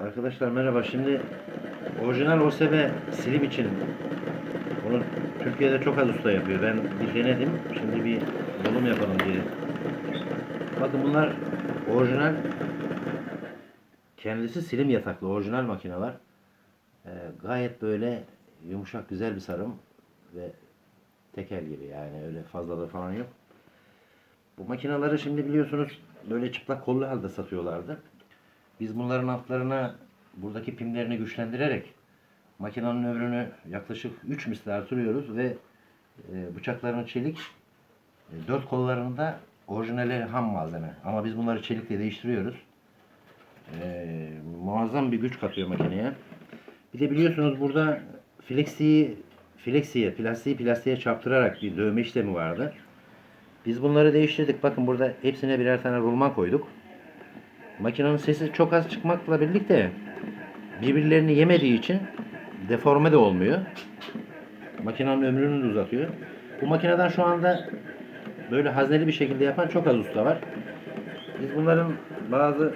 Arkadaşlar merhaba. Şimdi orijinal OSB silim için bunu Türkiye'de çok az usta yapıyor. Ben bir denedim. Şimdi bir dolum yapalım diye. Bakın bunlar orijinal kendisi silim yataklı orijinal makineler. Ee, gayet böyle yumuşak güzel bir sarım ve tekel gibi yani öyle fazlalığı falan yok. Bu makineleri şimdi biliyorsunuz böyle çıplak kollu halde satıyorlardı. Biz bunların altlarına buradaki pimlerini güçlendirerek makinenin ömrünü yaklaşık 3 misli artırıyoruz ve e, bıçakların çelik, e, dört kollarında orijinali ham malzeme. Ama biz bunları çelikle değiştiriyoruz. E, muazzam bir güç katıyor makineye. Bir de biliyorsunuz burada flexiyi flexiye, plastiği plastiğe çarptırarak bir dövme işlemi vardı. Biz bunları değiştirdik. Bakın burada hepsine birer tane rulman koyduk. Makinenin sesi çok az çıkmakla birlikte birbirlerini yemediği için deforme de olmuyor. Makinenin ömrünü de uzatıyor. Bu makineden şu anda böyle hazneli bir şekilde yapan çok az usta var. Biz bunların bazı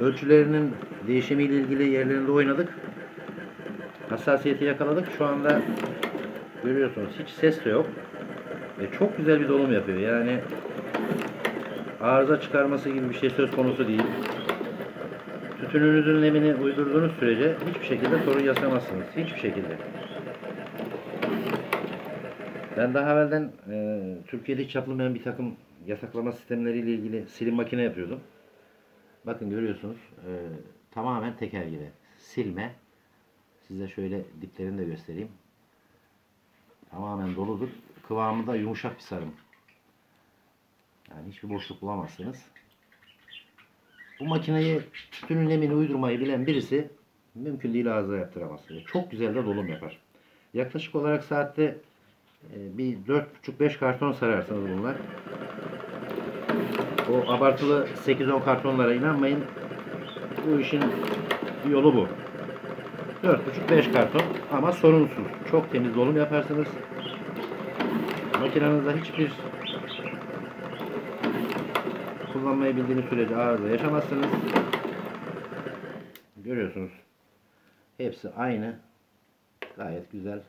ölçülerinin değişimiyle ilgili yerlerinde oynadık. Hassasiyeti yakaladık. Şu anda görüyorsunuz hiç ses de yok. Ve çok güzel bir dolum yapıyor. Yani arıza çıkarması gibi bir şey söz konusu değil. Tütününüzün nemini uydurduğunuz sürece hiçbir şekilde sorun yaşamazsınız. Hiçbir şekilde. Ben daha evvelden e, Türkiye'de hiç yapılmayan bir takım yasaklama sistemleriyle ilgili silim makine yapıyordum. Bakın görüyorsunuz e, tamamen teker gibi. Silme. Size şöyle diplerini de göstereyim. Tamamen doludur. Kıvamı da yumuşak bir sarım. Yani hiçbir boşluk bulamazsınız. Bu makineyi tütünün nemini uydurmayı bilen birisi mümkün değil ağza yaptıramaz. Çok güzel de dolum yapar. Yaklaşık olarak saatte e, bir 4,5-5 karton sararsınız bunlar. O abartılı 8-10 kartonlara inanmayın. Bu işin yolu bu. 4,5-5 karton ama sorunsuz. Çok temiz dolum yaparsınız. Makinenizde hiçbir kullanmayı bildiğiniz sürece arıza yaşamazsınız. Görüyorsunuz. Hepsi aynı. Gayet güzel